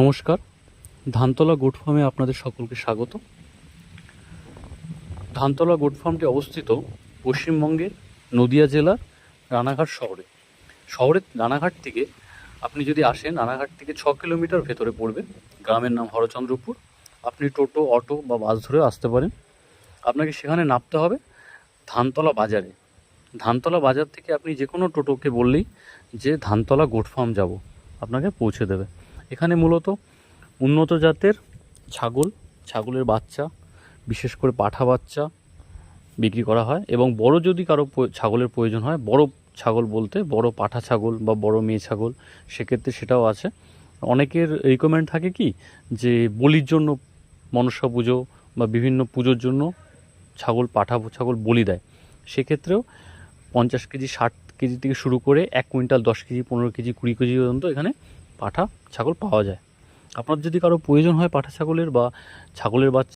নমস্কার। ধানতলা গোট ফার্মে আপনাদের সকলকে স্বাগত। ধানতলা গোট ফার্মটি অবস্থিত পশ্চিমবঙ্গের নদিয়া জেলার রানাঘাট শহরে। শহরের রানাঘাট থেকে আপনি যদি আসেন, রানাঘাট থেকে ছ কিলোমিটার ভেতরে পড়বে গ্রামের নাম হরচন্দ্রপুর। আপনি টোটো, অটো বা বাস ধরে আসতে পারেন। আপনাকে সেখানে নামতে হবে ধানতলা বাজারে। ধানতলা বাজার থেকে আপনি যে কোনো টোটোকে বললেই যে ধানতলা গোট ফার্ম যাব, আপনাকে পৌঁছে দেবে। এখানে মূলত উন্নত জাতের ছাগল, ছাগলের বাচ্চা, বিশেষ করে পাঠা বাচ্চা বিক্রি করা হয় এবং বড় যদি কারও ছাগলের প্রয়োজন হয়, বড় ছাগল বলতে বড় পাঠা ছাগল বা বড় মেয়ে ছাগল, সেক্ষেত্রে সেটাও আছে। অনেকের রিকমেন্ড থাকে কি যে বলির জন্য মনসা পুজো বা বিভিন্ন পুজোর জন্য ছাগল, পাঠা ছাগল বলি দেয়। সেক্ষেত্রেও পঞ্চাশ কেজি, ষাট কেজি থেকে শুরু করে এক কুইন্টাল দশ কেজি, পনেরো কেজি, কুড়ি কেজি পর্যন্ত এখানে পাঠা ছাগল পাওয়া যায়। আপনার যদি কারও প্রয়োজন হয় পাঠা ছাগলের বা ছাগলের বাচ্চা